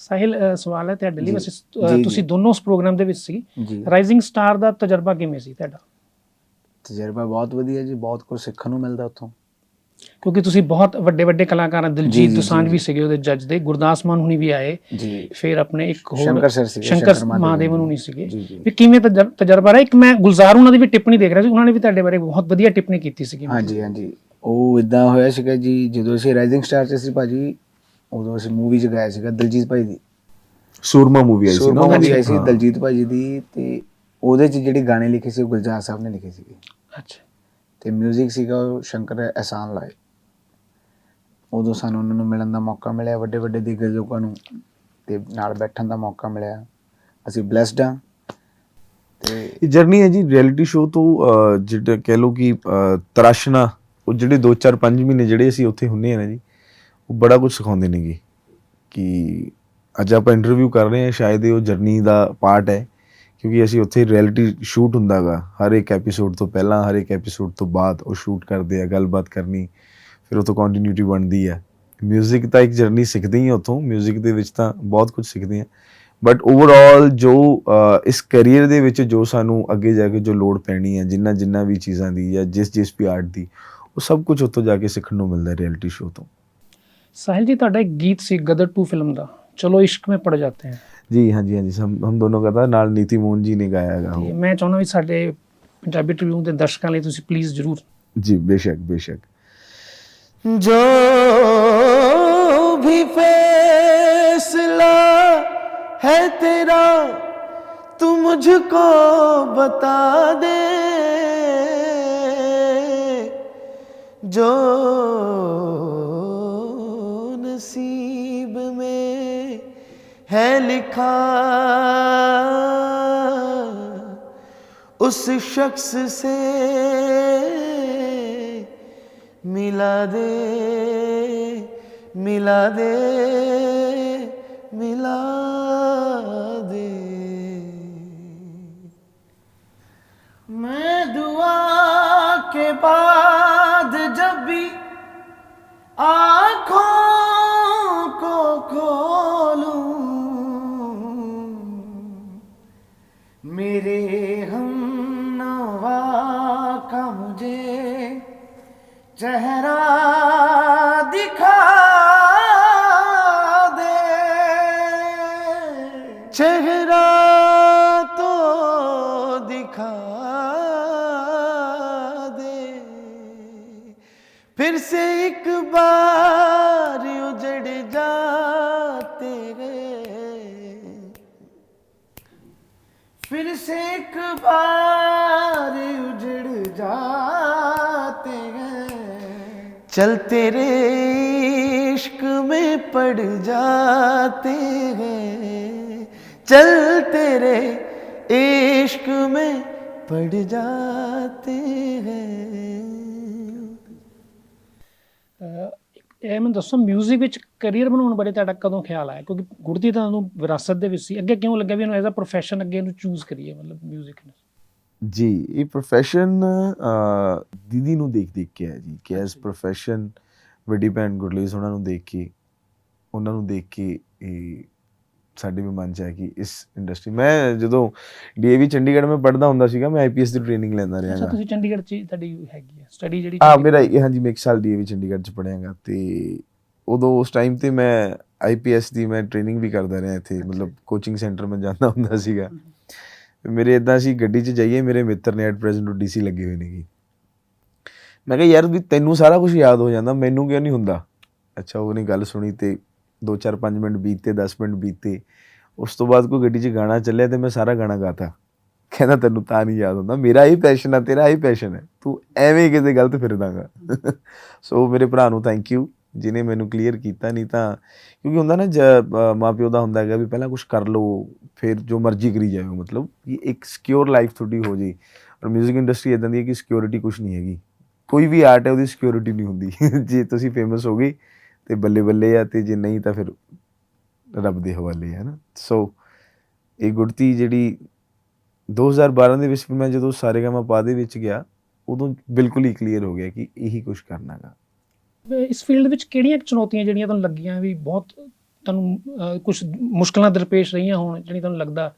Speaker 3: ਸਾਹਿਲ ਸਵਾਲ ਹੈ ਤੁਹਾਡੇ ਲਈ। ਤੁਸੀਂ ਦੋਨੋਂ ਉਸ ਪ੍ਰੋਗਰਾਮ ਦੇ ਵਿੱਚ ਸੀ ਰਾਈਜ਼ਿੰਗ ਸਟਾਰ ਦਾ ਤਜਰਬਾ ਕਿਵੇਂ ਸੀ ਤੁਹਾਡਾ?
Speaker 4: ਤਜਰਬਾ ਬਹੁਤ ਵਧੀਆ ਜੀ ਬਹੁਤ ਕੁਝ ਸਿੱਖਣ ਨੂੰ ਮਿਲਦਾ ਉੱਥੋਂ।
Speaker 3: ਕਿਉਂਕਿ ਤੁਸੀਂ ਬਹੁਤ ਵੱਡੇ ਵੱਡੇ ਕਲਾਕਾਰ
Speaker 4: ਜੀ,
Speaker 3: ਦਿਲਜੀਤ ਦੋਸਾਂਝ। ਵੀ ਸੀਗੇ ਉਹਦੇ ਜੱਜ ਦੇ ਗੁਰਦਾਸ ਮਾਨ ਹੁਣੀ ਵੀ ਆਏ
Speaker 4: ਜੀ।
Speaker 3: ਫਿਰ ਆਪਣੇ ਇੱਕ ਹੋਰ
Speaker 4: ਸ਼ੰਕਰ ਸਰ ਸੀਗੇ,
Speaker 3: ਸ਼ੰਕਰ
Speaker 4: ਮਹਾਦੇਵਨ।
Speaker 3: ਹੁਣੀ। ਸੀਗੇ। ਵੀ ਕਿਵੇਂ ਤਜਰ- ਤਜਰਬਾ ਰਿਹਾ? ਇੱਕ ਮੈਂ ਗੁਲਜ਼ਾਰ ਉਹਨਾਂ ਦੀ ਵੀ ਟਿੱਪਣੀ ਦੇਖ ਰਿਹਾ ਸੀ ਉਹਨਾਂ ਨੇ ਵੀ ਤੁਹਾਡੇ ਬਾਰੇ ਬਹੁਤ ਵਧੀਆ ਟਿੱਪਣੀ ਕੀਤੀ ਸੀਗੀ।
Speaker 4: ਹਾਂਜੀ ਹਾਂਜੀ। ਉਹ ਇਦਾਂ ਹੋਇਆ ਸੀਗਾ ਜੀ ਜਦੋਂ ਅਸੀਂ ਰਾਈਜ਼ਿੰਗ ਸਟਾਰ ਚ ਸੀ ਭਾਜੀ ਉਦੋਂ ਅਸੀਂ ਮੂਵੀ ਚ ਗਏ ਸੀਗਾ ਦਲਜੀਤ ਭਾਈ ਦੀ।
Speaker 2: ਸੂਰਮਾ ਮੂਵੀ ਆਈ ਸੀ ਨਾ
Speaker 4: ਮੂਵੀ ਆਈ ਸੀ। ਦਲਜੀਤ ਭਾਜੀ ਦੀ ਤੇ ਉਹਦੇ ਚ ਜਿਹੜੀ ਗਾਣੇ ਲਿਖੇ ਸੀ ਉਹ ਗੁਲਜ਼ਾਰ ਸਾਹਿਬ ਨੇ ਲਿਖੇ ਸੀਗੇ।
Speaker 3: ਅੱਛਾ।
Speaker 4: ਤੇ 뮤직 ਸੀਗਾ ਉਹ ਸ਼ੰਕਰ ਅਹਿਸਾਨ ਲਾਏ। ਉਦੋਂ ਸਾਨੂੰ ਉਹਨਾਂ ਨੂੰ ਮਿਲਣ ਦਾ ਮੌਕਾ ਮਿਲਿਆ ਵੱਡੇ ਵੱਡੇ ਦਿਗਜ ਲੋਕਾਂ ਨੂੰ। ਤੇ ਨਾਲ ਬੈਠਣ ਦਾ ਮੌਕਾ ਮਿਲਿਆ। ਅਸੀਂ ਬlesed ਹਾਂ। ਤੇ
Speaker 2: ਇਹ ਜਰਨੀ ਹੈ ਜੀ ਰਿਐਲਿਟੀ ਸ਼ੋਅ ਤੋਂ ਅਹ, ਜਿਹੜਾ ਕਹਿ ਲਓ ਕਿ ਅਹ, ਤਰਾਸ਼ਨਾ ਉਹ ਜਿਹੜੇ 2-4 5 ਮਹੀਨੇ ਜਿਹੜੇ ਅਸੀਂ ਉੱਥੇ ਹੁੰਨੇ ਆ ਨਾ ਜੀ ਉਹ ਬੜਾ ਕੁਝ ਸਿਖਾਉਂਦੇ ਨੇਗੇ ਕਿ ਅੱਜ ਆਪਾਂ ਇੰਟਰਵਿਊ ਕਰ ਰਹੇ ਹਾਂ ਸ਼ਾਇਦ ਇਹ ਉਹ ਜਰਨੀ ਦਾ ਪਾਰਟ ਹੈ। ਕਿਉਂਕਿ ਅਸੀਂ ਉੱਥੇ ਰਿਐਲਿਟੀ ਸ਼ੂਟ ਹੁੰਦਾਗਾ, ਹਰ ਇੱਕ ਐਪੀਸੋਡ ਤੋਂ ਪਹਿਲਾਂ, ਹਰ ਇੱਕ ਐਪੀਸੋਡ ਤੋਂ ਬਾਅਦ ਉਹ ਸ਼ੂਟ ਕਰਦੇ ਆ, ਗੱਲਬਾਤ ਕਰਨੀ, ਫਿਰ ਉਹ ਤੋਂ ਕੰਟੀਨਿਊਟੀ ਬਣਦੀ ਆ। 뮤직 ਤਾਂ ਇੱਕ ਜਰਨੀ ਸਿੱਖਦੇ ਹੀ ਉੱਥੋਂ 뮤직 ਦੇ ਵਿੱਚ ਤਾਂ ਬਹੁਤ ਕੁਝ ਸਿੱਖਦੇ ਆ। ਬਟ ਓਵਰਆਲ ਜੋ ਇਸ ਕੈਰੀਅਰ ਦੇ ਵਿੱਚ ਜੋ ਸਾਨੂੰ ਅੱਗੇ ਜਾ ਕੇ ਜੋ ਲੋੜ ਪੈਣੀ ਹੈ ਜਿੰਨਾ ਜਿੰਨਾ ਵੀ ਚੀਜ਼ਾਂ ਦੀ ਜਾਂ ਜਿਸ ਜਿਸ ਵੀ ਆਰਟ ਦੀ, ਉਹ ਸਭ ਕੁਝ ਉੱਥੋਂ ਜਾ ਕੇ ਸਿੱਖਣ ਨੂੰ ਮਿਲਦਾ ਰਿਐਲਿਟੀ ਸ਼ੋਅ ਤੋਂ।
Speaker 3: ਸਾਹਿਲ ਜੀ, ਤੁਹਾਡਾ ਇੱਕ ਗੀਤ ਸੀ ਗਦਰ 2 ਫਿਲਮ ਦਾ। ਚਲੋ ਇਸ਼ਕ ਮੇ ਪੜ ਜਾਤੇ ਹਾਂ।
Speaker 2: ਜੀ ਹਾਂਜੀ ਹਾਂਜੀ ਹਮ ਹਮ ਦੋਨੋਂ का था ਨਾਲ ਨੀਤੀ ਮੋਹਨ ਜੀ ਨੇ ਗਾਇਆ ਹੈਗਾ
Speaker 3: ਤੇ
Speaker 2: ਉਹ
Speaker 3: ਮੈਂ ਚਾਹੁੰਦਾ ਵੀ ਸਾਡੇ ਪੰਜਾਬੀ ਟ੍ਰਿਬਿਊਨ ਦੇ ਦਰਸ਼ਕਾਂ ਲਈ ਤੁਸੀਂ ਪਲੀਜ਼ ਜਰੂਰ
Speaker 2: ਜੀ ਬੇਸ਼ੱਕ ਬੇਸ਼ੱਕ
Speaker 1: जो भी फैसला है तेरा तू मुझको बता दे जो है लिखा उस शख्स से मिला दे मिला दे मिला दे मैं फिर से एक बार उजड़ जाते गए फिर से एक बार उजड़ जाते हैं। चल तेरे इश्क में पड़ जाते हैं। चल तेरे इश्क में पड़ जाते हैं।
Speaker 3: ਇਹ ਮੈਨੂੰ ਦੱਸੋ 뮤직 ਵਿੱਚ ਕੈਰੀਅਰ ਬਣਾਉਣ ਬਾਰੇ ਤੁਹਾਡਾ ਕਦੋਂ ਖਿਆਲ ਆਇਆ ਕਿਉਂਕਿ ਗੁਰਦੀ ਤਾਂ ਤੁਹਾਨੂੰ ਵਿਰਾਸਤ ਦੇ ਵਿੱਚ ਸੀ ਅੱਗੇ ਕਿਉਂ ਲੱਗਿਆ ਵੀ ਇਹਨੂੰ ਐਜ਼ ਅ ਪ੍ਰੋਫੈਸ਼ਨ ਅੱਗੇ ਇਹਨੂੰ ਚੂਜ਼ ਕਰੀਏ ਮਤਲਬ 뮤직 ਨੂੰ
Speaker 2: ਜੀ ਇਹ ਪ੍ਰੋਫੈਸ਼ਨ ਦੀਦੀ ਨੂੰ ਦੇਖ ਦੇਖ ਕੇ ਹੈ ਜੀ ਕਿ ਐਸ ਪ੍ਰੋਫੈਸ਼ਨ ਵੱਡੀ ਭੈਣ ਗੁਰਲੀਸ ਉਹਨਾਂ ਨੂੰ ਦੇਖ ਕੇ ਉਹਨਾਂ ਨੂੰ ਦੇਖ ਕੇ ਇਹ ਸਾਡੇ ਵੀ ਮਨ ਚ ਹੈ ਕਿ ਇਸ ਇੰਡਸਟਰੀ ਮੈਂ ਜਦੋਂ ਡੀਏਵੀ ਚੰਡੀਗੜ੍ਹ ਮੈਂ ਪੜ੍ਹਦਾ ਹੁੰਦਾ ਸੀਗਾ ਮੈਂ ਆਈਪੀਐਸ ਦੀ ਟ੍ਰੇਨਿੰਗ ਲੈਂਦਾ ਰਿਹਾ
Speaker 3: ਅੱਛਾ ਤੁਸੀਂ ਚੰਡੀਗੜ੍ਹ 'ਚ ਹੀ ਤੁਹਾਡੀ ਹੈਗੀ ਹੈ ਸਟੱਡੀ ਜਿਹੜੀ
Speaker 2: ਆ
Speaker 3: ਚੰਡੀਗੜ੍ਹ-
Speaker 2: ਮੇਰਾ ਹਾਂਜੀ ਮੈਂ ਇੱਕ ਸਾਲ ਡੀਏਵੀ ਚੰਡੀਗੜ੍ਹ ਚ ਪੜ੍ਹਿਆਗਾ ਤੇ ਉਦੋਂ ਉਸ ਟਾਈਮ ਤੇ ਮੈਂ ਆਈਪੀਐਸ ਦੀ ਮੈਂ ਟ੍ਰੇਨਿੰਗ ਵੀ ਕਰਦਾ ਰਿਹਾ ਇੱਥੇ ਮਤਲਬ ਕੋਚਿੰਗ ਸੈਂਟਰ ਮੈਂ ਜਾਂਦਾ ਹੁੰਦਾ ਸੀਗਾ। ਮੇਰੇ ਇਦਾਂ ਸੀ ਗੱਡੀ 'ਚ ਜਾਈਏ ਮੇਰੇ ਮਿੱਤਰ ਨੇ ਐਟ ਪ੍ਰੈਜ਼ੈਂਟ ਡੀਸੀ ਲੱਗੇ ਹੋਏ ਨੇਗੇ। ਮੈਂ ਕਿਹਾ ਯਾਰ ਵੀ ਤੈਨੂੰ ਸਾਰਾ ਕੁਝ ਯਾਦ ਹੋ ਜਾਂਦਾ ਮੈਨੂੰ ਕਿਉਂ ਨਹੀਂ ਹੁੰਦਾ? ਅੱਛਾ ਉਹਨੇ ਗੱਲ ਸੁਣੀ ਤੇ 2-4-5 ਮਿੰਟ ਬੀਤੇ 10 ਮਿੰਟ ਬੀਤੇ। ਉਸ ਤੋਂ ਬਾਅਦ ਕੋਈ ਗੱਡੀ 'ਚ ਗਾਣਾ ਚੱਲਿਆ ਤੇ ਮੈਂ ਸਾਰਾ ਗਾਣਾ ਗਾਤਾ। ਕਹਿੰਦਾ ਤੈਨੂੰ ਤਾਂ ਨਹੀਂ ਯਾਦ ਹੁੰਦਾ। ਮੇਰਾ ਹੀ ਪੈਸ਼ਨ ਆ, ਤੇਰਾ ਹੀ ਪੈਸ਼ਨ ਹੈ ਤੂੰ ਐਵੇਂ ਕਿਤੇ ਗਲਤ ਫਿਰਦਾਗਾ ਸੋ ਮੇਰੇ ਭਰਾ ਨੂੰ ਥੈਂਕ ਯੂ ਜਿਨੇ ਮੈਨੂੰ ਕਲੀਅਰ ਕੀਤਾ ਨਹੀਂ ਤਾਂ, ਕਿਉਂਕਿ ਹੁੰਦਾ ਨਾ ਮਾਪਿਓ ਦਾ ਹੁੰਦਾ ਹੈਗਾ ਵੀ ਪਹਿਲਾਂ ਕੁਝ ਕਰ ਲਓ, ਫਿਰ ਜੋ ਮਰਜ਼ੀ ਕਰੀ ਜਾਓ ਮਤਲਬ ਕਿ ਇੱਕ ਸਿਕਿਉਰ ਲਾਈਫ ਤੁਹਾਡੀ ਹੋ ਜੇ। ਔਰ 뮤직 ਇੰਡਸਟਰੀ ਇਦਾਂ ਦੀ ਹੈ ਕਿ ਸਿਕਿਉਰਿਟੀ ਕੁਝ ਨਹੀਂ ਹੈਗੀ। ਕੋਈ ਵੀ ਆਰਟ ਹੈ, ਉਹਦੀ ਸਿਕਿਉਰਿਟੀ ਨਹੀਂ ਹੁੰਦੀ। ਜੇ ਤੁਸੀਂ ਫੇਮਸ ਹੋ ਗਏ ਤੇ ਬੱਲੇ ਬੱਲੇ ਆ ਤੇ ਜੇ ਨਹੀਂ ਤਾਂ ਫਿਰ ਰੱਬ ਦੇ ਹਵਾਲੇ ਹੈ ਨਾ? ਸੋ ਇਹ ਗੁੜਤੀ ਜਿਹੜੀ 2012 ਦੇ ਵਿੱਚ ਮੈਂ ਜਦੋਂ ਸਾਰੇ ਗਾਮਾ ਪਾ ਦੇ ਵਿੱਚ ਗਿਆ ਉਦੋਂ ਬਿਲਕੁਲ ਹੀ ਕਲੀਅਰ ਹੋ ਗਿਆ ਕਿ ਇਹੀ ਕੁਝ ਕਰਨਾਗਾ
Speaker 3: ਇਸ ਫੀਲਡ ਵਿੱਚ ਕਿਹੜੀਆਂ ਚੁਣੌਤੀਆਂ ਜਿਹੜੀਆਂ ਤੁਹਾਨੂੰ ਲੱਗੀਆਂ ਵੀ ਬਹੁਤ ਤੁਹਾਨੂੰ ਕੁਝ ਮੁਸ਼ਕਲਾਂ ਦਰਪੇਸ਼ ਰਹੀਆਂ ਹੋਣ ਜਿਹੜੀ ਤੁਹਾਨੂੰ ਲੱਗਦਾ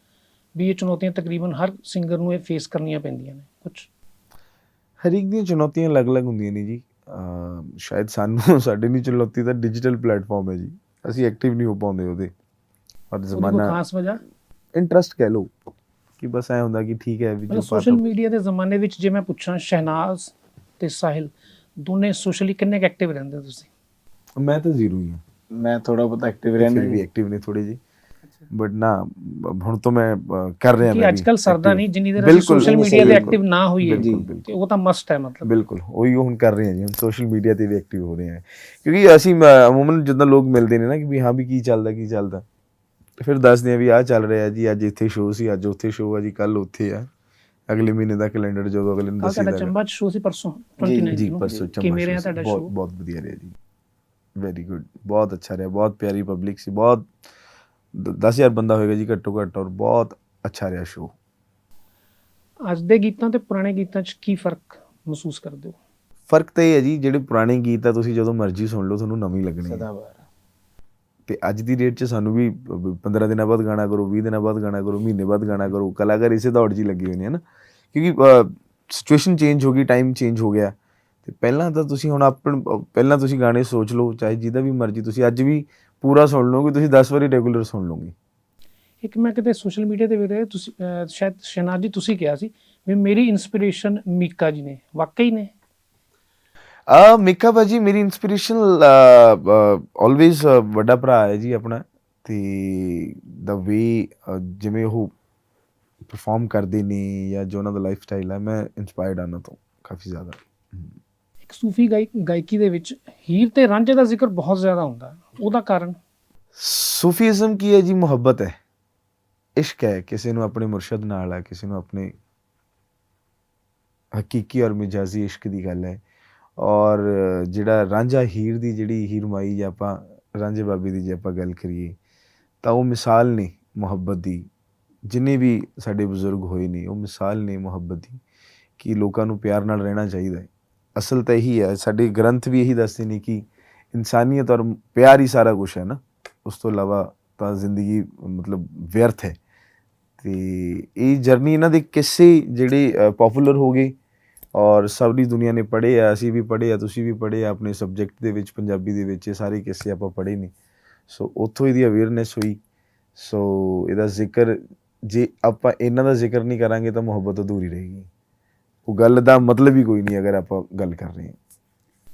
Speaker 3: ਵੀ ਇਹ ਚੁਣੌਤੀਆਂ ਤਕਰੀਬਨ ਹਰ ਸਿੰਗਰ ਨੂੰ ਇਹ ਫੇਸ ਕਰਨੀਆਂ ਪੈਂਦੀਆਂ ਨੇ? ਕੁਝ
Speaker 2: ਹਰੇਕ ਦੀਆਂ ਚੁਣੌਤੀਆਂ ਅਲੱਗ-ਅਲੱਗ ਹੁੰਦੀਆਂ ਨੇ ਜੀ। ਸ਼ਾਇਦ ਸਾਨੂੰ ਸਾਡੇ ਨਹੀਂ ਚੁਣੌਤੀ ਤਾਂ ਡਿਜੀਟਲ ਪਲੇਟਫਾਰਮ ਹੈ ਜੀ। ਅਸੀਂ ਐਕਟਿਵ ਨਹੀਂ ਹੋ ਪਾਉਂਦੇ ਉਹਦੇ। ਔਰ ਜ਼ਮਾਨਾ
Speaker 3: ਖਾਸ ਵਜ੍ਹਾ?
Speaker 2: ਇੰਟਰਸਟ ਕਹਿ ਲਓ ਕਿ ਬਸ ਐ ਹੁੰਦਾ ਕਿ ਠੀਕ ਹੈ ਵੀ ਜੋ
Speaker 3: ਸੋਸ਼ਲ ਮੀਡੀਆ ਦੇ। ਜ਼ਮਾਨੇ ਵਿੱਚ ਜੇ ਮੈਂ ਪੁੱਛਾਂ ਸ਼ਹਿਨਾਜ਼ ਤੇ ਸਾਹਿਲ ਦੋਨੇ ਸੋਸ਼ਲੀ ਕਿੰਨੇ ਐਕਟਿਵ ਰਹਿੰਦੇ ਹੋ ਤੁਸੀਂ?
Speaker 2: ਮੈਂ ਤਾਂ ਜ਼ੀਰੋ ਹੀ ਹਾਂ।
Speaker 4: ਮੈਂ ਥੋੜਾ ਬਹੁਤ ਐਕਟਿਵ ਰਹਿਣਾ
Speaker 2: ਵੀ ਐਕਟਿਵ ਨੇ ਥੋੜੇ ਜੀ ਬਟ ਨਾ ਹੁਣ ਤੋਂ ਮੈਂ ਕਰ ਰਿਹਾ
Speaker 3: ਕਿ
Speaker 2: ਮੈਂ
Speaker 3: ਅੱਜ ਕੱਲ ਸਰਦਾ। ਨਹੀਂ ਜਿੰਨੀ ਦੇਰ ਸੋਸ਼ਲ ਮੀਡੀਆ ਤੇ। ਐਕਟਿਵ ਨਾ ਹੋਈਏ। ਤੇ ਉਹ ਤਾਂ ਮਸਟ ਹੈ ਮਤਲਬ।
Speaker 2: ਬਿਲਕੁਲ ਉਹੀ ਹੁਣ ਕਰ ਰਹੇ ਹਾਂ ਜੀ ਹੁਣ ਸੋਸ਼ਲ ਮੀਡੀਆ ਤੇ ਵੀ ਐਕਟਿਵ ਹੋ ਰਹੇ ਹਾਂ। ਕਿਉਂਕਿ ਅਸੀਂ ਅਮੂਮਨ ਜਦੋਂ ਲੋਕ ਮਿਲਦੇ ਨੇ ਨਾ ਕਿ ਵੀ ਹਾਂ ਵੀ ਕੀ ਚੱਲਦਾ ਕੀ ਚੱਲਦਾ। ਫਿਰ ਦੱਸਦੇ ਆ ਵੀ ਆਹ ਚੱਲ ਰਿਹਾ ਜੀ ਅੱਜ ਇੱਥੇ ਸ਼ੋਅ ਸੀ ਅੱਜ ਉੱਥੇ ਸ਼ੋਅ ਆ ਜੀ ਕੱਲ ਉੱਥੇ ਆ। ਅਗਲੇ ਮਹੀਨੇ ਦਾ ਕੈਲੰਡਰ ਜਦੋਂ ਅਗਲੇ ਨੂੰ
Speaker 3: ਤੁਹਾਡਾ
Speaker 2: ਦੱਸੀਦਾ
Speaker 3: ਚੰਬਾ ਸ਼ੋਅ ਸੀ ਪਰਸੋਂ
Speaker 4: ਜੀ,
Speaker 3: 29
Speaker 2: ਜੀ ਪਰਸੋਂ ਚੰਬਾ
Speaker 3: ਰਿਹਾ
Speaker 2: show ਸੀ,
Speaker 3: ਤੁਹਾਡਾ
Speaker 2: ਬਹੁਤ
Speaker 3: ਸ਼ੋਅ
Speaker 2: ਬਹੁਤ ਵਧੀਆ ਰਿਹਾ ਜੀ। ਵੈਰੀ ਗੁੱਡ ਬਹੁਤ ਅੱਛਾ ਰਿਹਾ ਬਹੁਤ ਪਿਆਰੀ ਪਬਲਿਕ ਸੀ ਬਹੁਤ 10000 ਬੰਦਾ ਹੋਏਗਾ ਜੀ ਘੱਟੋ ਘੱਟ ਔਰ ਬਹੁਤ ਅੱਛਾ ਰਿਹਾ ਸ਼ੋਅ
Speaker 3: ਅੱਜ ਦੇ ਗੀਤਾਂ ਤੇ ਪੁਰਾਣੇ ਗੀਤਾਂ 'ਚ ਕੀ ਫ਼ਰਕ ਮਹਿਸੂਸ ਕਰਦੇ ਹੋ?
Speaker 2: ਫ਼ਰਕ ਤਾਂ ਇਹ ਹੈ ਜੀ ਜਿਹੜੇ ਪੁਰਾਣੇ ਗੀਤ ਆ ਤੁਸੀਂ ਜਦੋਂ ਮਰਜ਼ੀ ਸੁਣ ਲਓ ਤੁਹਾਨੂੰ ਨਵੀਂ ਲੱਗਣੀ ਹੈ।
Speaker 4: ਸਦਾ ਬਾਰ
Speaker 2: ਤੇ ਅੱਜ ਦੀ ਡੇਟ 'ਚ ਸਾਨੂੰ ਵੀ 15 ਦਿਨਾਂ ਬਾਅਦ ਗਾਣਾ ਕਰੋ 20 ਦਿਨਾਂ ਬਾਅਦ ਗਾਣਾ ਕਰੋ ਮਹੀਨੇ ਬਾਅਦ ਗਾਣਾ ਕਰੋ ਕਲਾਕਾਰ ਇਸੇ ਦੌੜ 'ਚ ਹੀ ਲੱਗੇ ਹੋਏ ਨੇ ਹਨਾ? ਕਿਉਂਕਿ ਸਿਚੁਏਸ਼ਨ ਚੇਂਜ ਹੋ ਗਈ ਟਾਈਮ ਚੇਂਜ ਹੋ ਗਿਆ। ਤੇ ਪਹਿਲਾਂ ਤਾਂ ਤੁਸੀਂ ਹੁਣ ਆਪਣ ਪਹਿਲਾਂ ਤੁਸੀਂ ਗਾਣੇ ਸੋਚ ਲਓ ਚਾਹੇ ਜਿਹਦਾ ਵੀ ਮਰਜ਼ੀ ਤੁਸੀਂ ਅੱਜ ਵੀ ਪੂਰਾ ਸੁਣ ਲਓਗੇ ਤੁਸੀਂ 10 ਵਾਰੀ ਰੈਗੂਲਰ ਸੁਣ ਲਓਗੇ
Speaker 3: ਇੱਕ ਮੈਂ ਕਿਤੇ ਸੋਸ਼ਲ ਮੀਡੀਆ ਤੇ ਵੇਖ ਰਿਹਾ ਤੁਸੀਂ ਅਹ, ਸ਼ਾਇਦ ਸ਼ਹਿਨਾਜ਼ ਜੀ ਤੁਸੀਂ ਕਿਹਾ ਸੀ ਵੀ ਮੇਰੀ ਇਨਸਪੀਰੇਸ਼ਨ ਮੀਕਾ ਜੀ ਨੇ ਵਾਕਈ ਨੇ?
Speaker 2: ਆ ਮਿੱਕਾ ਭਾਜੀ ਮੇਰੀ ਇਨਸਪੀਰੇਸ਼ਨ ਆਲਵੇਜ਼ ਵੱਡਾ ਭਰਾ ਹੈ ਜੀ ਆਪਣਾ ਤੇ ਦਾ ਵੇ ਜਿਵੇਂ ਉਹ ਪਰਫਾਰਮ ਕਰਦੇ ਨੇ ਜਾਂ ਜੋ ਉਹਨਾਂ ਦਾ ਲਾਈਫ ਸਟਾਈਲ ਹੈ ਮੈਂ ਇਨਸਪਾਇਰਡ ਹਾਂ ਉਹਨਾਂ ਤੋਂ ਕਾਫੀ ਜ਼ਿਆਦਾ।
Speaker 3: ਇੱਕ ਸੂਫੀ ਗਾਇਕ ਗਾਇਕੀ ਦੇ ਵਿੱਚ ਹੀਰ ਤੇ ਰਾਂਝੇ ਦਾ ਜ਼ਿਕਰ ਬਹੁਤ ਜ਼ਿਆਦਾ ਹੁੰਦਾ। ਹੈ। ਉਹਦਾ ਕਾਰਨ?
Speaker 2: ਸੂਫੀਜ਼ਮ ਕੀ ਹੈ ਜੀ? ਮੁਹੱਬਤ ਹੈ। ਇਸ਼ਕ ਹੈ। ਕਿਸੇ ਨੂੰ ਆਪਣੇ ਮੁਰਸ਼ਦ ਨਾਲ ਹੈ, ਕਿਸੇ ਨੂੰ ਆਪਣੇ ਹਕੀਕੀ ਔਰ ਮਿਜਾਜ਼ੀ ਇਸ਼ਕ ਦੀ ਗੱਲ ਹੈ। ਔਰ ਜਿਹੜਾ ਰਾਂਝਾ ਹੀਰ ਦੀ ਜਿਹੜੀ ਹੀਰਮਾਈ ਜਾਂ ਆਪਾਂ, ਰਾਂਝੇ ਬਾਬੇ ਦੀ ਜੇ ਆਪਾਂ ਗੱਲ ਕਰੀਏ, ਤਾਂ ਉਹ ਮਿਸਾਲ ਨੇ ਮੁਹੱਬਤ ਦੀ। ਜਿੰਨੇ ਵੀ ਸਾਡੇ ਬਜ਼ੁਰਗ ਹੋਏ ਨੇ, ਉਹ ਮਿਸਾਲ ਨੇ ਮੁਹੱਬਤ ਦੀ ਕਿ ਲੋਕਾਂ ਨੂੰ ਪਿਆਰ ਨਾਲ ਰਹਿਣਾ ਚਾਹੀਦਾ ਹੈ। ਅਸਲ ਤਾਂ ਇਹੀ ਹੈ। ਸਾਡੇ ਗ੍ਰੰਥ ਵੀ ਇਹੀ ਦੱਸਦੇ ਨੇ ਕਿ ਇਨਸਾਨੀਅਤ ਔਰ ਪਿਆਰ ਹੀ ਸਾਰਾ ਕੁਝ ਹੈ ਨਾ ਉਸ ਤੋਂ ਇਲਾਵਾ ਤਾਂ ਜ਼ਿੰਦਗੀ ਮਤਲਬ ਵਿਅਰਥ ਹੈ ਤੇ ਇਹ ਜਰਨੀ ਇਹਨਾਂ ਦੇ ਕਿੱਸੇ ਜਿਹੜੇ ਪਪੂਲਰ ਹੋ ਗਏ ਔਰ ਸਾਰੀ ਦੁਨੀਆ ਨੇ ਪੜ੍ਹੇ ਆ ਅਸੀਂ ਵੀ ਪੜ੍ਹੇ ਆ ਤੁਸੀਂ ਵੀ ਪੜ੍ਹੇ ਆ ਆਪਣੇ ਸਬਜੈਕਟ ਦੇ ਵਿੱਚ ਪੰਜਾਬੀ ਦੇ ਵਿੱਚ ਇਹ ਸਾਰੇ ਕਿੱਸੇ ਆਪਾਂ ਪੜ੍ਹੇ ਨੇ ਸੋ ਉੱਥੋਂ ਇਹਦੀ ਅਵੇਅਰਨੈਸ ਹੋਈ ਸੋ ਇਹਦਾ ਜ਼ਿਕਰ ਜੇ ਆਪਾਂ ਇਹਨਾਂ ਦਾ ਜ਼ਿਕਰ ਨਹੀਂ ਕਰਾਂਗੇ ਤਾਂ ਮੁਹੱਬਤ ਅਧੂਰੀ ਰਹੇਗੀ ਉਹ ਗੱਲ ਦਾ ਮਤਲਬ ਹੀ ਕੋਈ ਨਹੀਂ ਅਗਰ ਆਪਾਂ ਗੱਲ ਕਰ ਰਹੇ ਹਾਂ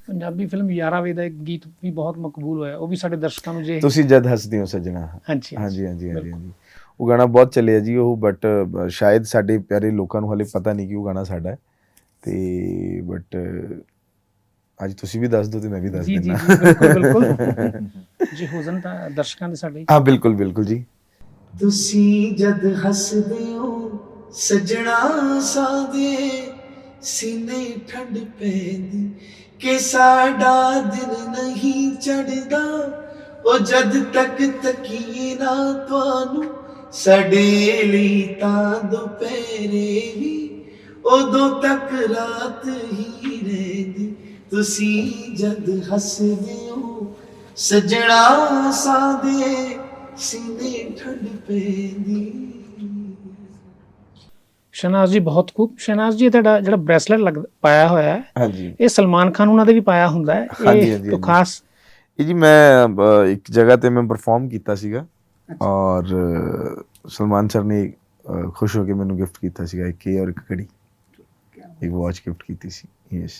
Speaker 3: ਪੰਜਾਬੀ ਫਿਲਮ ਯਾਰਾ ਵੇ ਦਾ ਇੱਕ ਗੀਤ ਵੀ ਬਹੁਤ ਮਕਬੂਲ ਹੋਇਆ ਉਹ ਵੀ ਸਾਡੇ ਦਰਸ਼ਕਾਂ ਨੂੰ ਜੇ
Speaker 2: ਤੁਸੀਂ ਜਦ ਹੱਸਦੇ ਹੋ ਸੱਜਣਾ।
Speaker 3: ਹਾਂਜੀ
Speaker 2: ਹਾਂਜੀ। ਹਾਂਜੀ ਉਹ ਗਾਣਾ ਬਹੁਤ ਚੱਲਿਆ ਜੀ ਉਹ ਬਟ ਸ਼ਾਇਦ ਸਾਡੇ ਪਿਆਰੇ ਲੋਕਾਂ ਨੂੰ ਹਲੇ ਪਤਾ ਨਹੀਂ ਕਿ ਉਹ ਗਾਣਾ ਸਾਡਾ ਹੈ। ਤੇ ਬਟ ਅੱਜ ਤੁਸੀਂ ਵੀ ਦੱਸ ਦਿਓ ਤੇ ਮੈਂ ਵੀ ਦੱਸ
Speaker 3: ਜੀ ਜੀ
Speaker 2: ਦਿੰਦਾ।
Speaker 3: ਜੀ, ਬਿਲਕੁਲ ਬਿਲਕੁਲ। ਜੇ ਹੋ ਜਾਣ ਤਾਂ ਦਰਸ਼ਕਾਂ ਦੇ ਸਾਡੇ।
Speaker 2: ਹਾਂ ਬਿਲਕੁਲ ਬਿਲਕੁਲ ਜੀ।
Speaker 1: ਤੁਸੀਂ ਜਦ ਹੱਸਦੇ ਹੋ ਸਜਣਾ ਸਾਦੇ ਸੀਨੇ ਠੰਡ ਪੈਂਦੀ। ਕਿ ਸਾਡਾ ਦਿਨ ਨਹੀਂ ਚੜਦਾ ਉਹ ਜਦ ਤੱਕ ਤਕੀਏ ਨਾ ਤੁਹਾਨੂੰ, ਸਾਡੇ ਲਈ ਤਾਂ ਦੁਪਹਿਰੇ ਹੀ ਉਦੋਂ ਤੱਕ ਰਾਤ ਹੀ ਰਹਿੰਦੀ। ਤੁਸੀਂ ਜਦ ਹੱਸਦੇ ਹੋ, ਸਜਣਾ ਸਾਦੇ ਸੀਨੇ ਠੰਡ ਪੈਂਦੀ।
Speaker 3: ਸ਼ਹਿਨਾਜ਼ ਜੀ ਬਹੁਤ ਖੂਬ। ਸ਼ਹਿਨਾਜ਼ ਜੀ ਤੁਹਾਡਾ ਜਿਹੜਾ ਬ੍ਰੈਸਲੇਟ ਲੱਗ ਪਾਇਆ ਹੋਇਆ ਹੈ
Speaker 2: ਹਾਂਜੀ।
Speaker 3: ਇਹ ਸਲਮਾਨ ਖਾਨ ਉਹਨਾਂ ਦੇ ਵੀ ਪਾਇਆ ਹੁੰਦਾ ਹੈ। ਇਹ ਤੋਂ। ਖਾਸ
Speaker 2: ਇਹ ਜੀ ਮੈਂ ਇੱਕ ਜਗ੍ਹਾ ਤੇ ਮੈਂ ਪਰਫਾਰਮ ਕੀਤਾ ਸੀਗਾ। ਔਰ ਸਲਮਾਨ ਸਰ ਨੇ ਖੁਸ਼ ਹੋ ਕੇ ਮੈਨੂੰ ਗਿਫਟ ਕੀਤਾ ਸੀਗਾ ਇੱਕ ਇਹ ਔਰ ਇੱਕ ਘੜੀ। ਇੱਕ ਵਾਚ ਗਿਫਟ ਕੀਤੀ ਸੀ। ਯੈਸ